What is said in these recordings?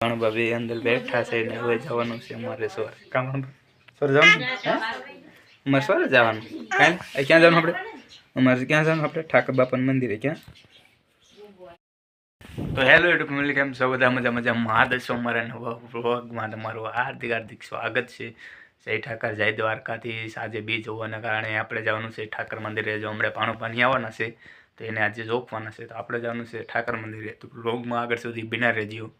પણ ભાભી અંદર બેઠા છે ને હવે જવાનું છે અમારે સવારે. કામ સવારે જવાનું? અમારે સવારે જવાનું. કાંઈ? ક્યાં જવાનું આપણે? અમારે ક્યાં જવાનું આપણે? ઠાકર બાપાના મંદિરે ક્યાં? તો હેલો યુટ્યુબ ફેમિલી કેમ છો? બધા મજા મજા. મહાદ છો અમારા નવા વ્લોગમાં તમારું હાર્દિક હાર્દિક સ્વાગત છે. જય ઠાકર જય દ્વારકાથી સાંજે બીજ હોવાના કારણે આપણે જવાનું છે ઠાકર મંદિરે. જો હમણાં પાણું પાણી આવવાના છે. તો એને આજે જોખવાના છે. તો આપણે જવાનું છે ઠાકર મંદિરે. તો રોગમાં આગળ સુધી બિના રહેજો.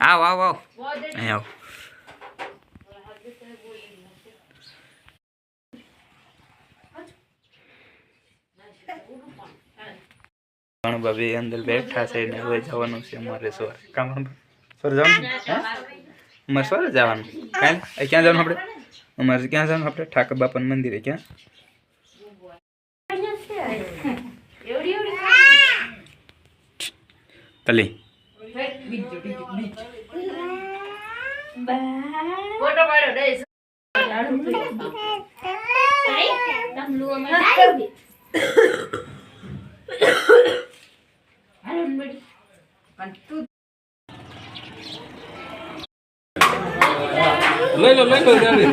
આવ આવ આવ. આવ. ભાભી અંદર બેઠા છે ને હવે જવાનું છે અમારે સવારે. કામ સવારે જવાનું? હે? અમારે સવારે જવાનું. કાંઈ? એ ક્યાં જવાનું આપણે? અમારે ક્યાં જવાનું? આપણે ઠાકર બાપાનું મંદિરે ક્યાં? તલી. ફોટો પાડો દઈશ લઈ lấy luôn lấy luôn ra đi.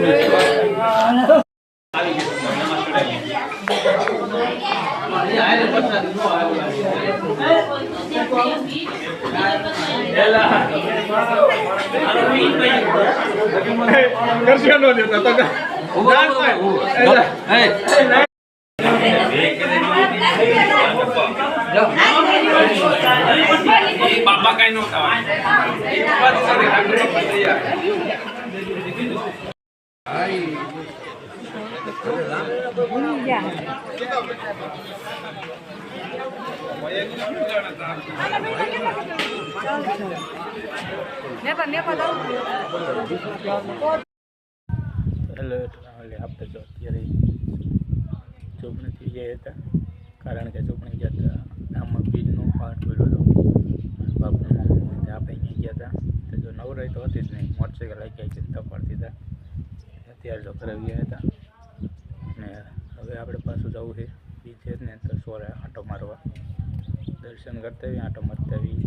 ಕರ್ಸ್ಕೊಂಡು ಬಂದಿರ್ತ ತಗ ಏ કઈ નો હેલો આપણે અત્યારે ચોપણીથી ગયા હતા. કારણ કે ચોપણી ગયા હતા. આમાં બીજનો પાઠ પડ્યો હતો બાપુના મમ્મી આપણે અહીંયા ગયા હતા તો જો નવરાઈ તો હતી જ નહીં. મોટરસાઇકલ ગયા છે તપાડતી હતા અત્યારે તો ઘરે ગયા હતા. ને હવે આપણે પાછું જવું છે. બીજે ને તો સોરે આંટો મારવા. દર્શન કરતા આવીએ, આંટો મારતા આવીએ.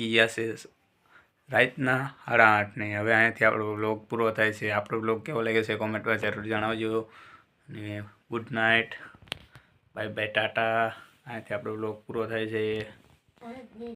વાગી ગયા છે. રાતના સાડા આઠ ને હવે અહીંયાથી આપણો બ્લોગ પૂરો થાય છે. આપણો બ્લોગ કેવો લાગે છે કોમેન્ટમાં જરૂર જણાવજો. અને good night bye bye ta ta. અહીંયાથી આપણો બ્લોગ પૂરો થાય છે.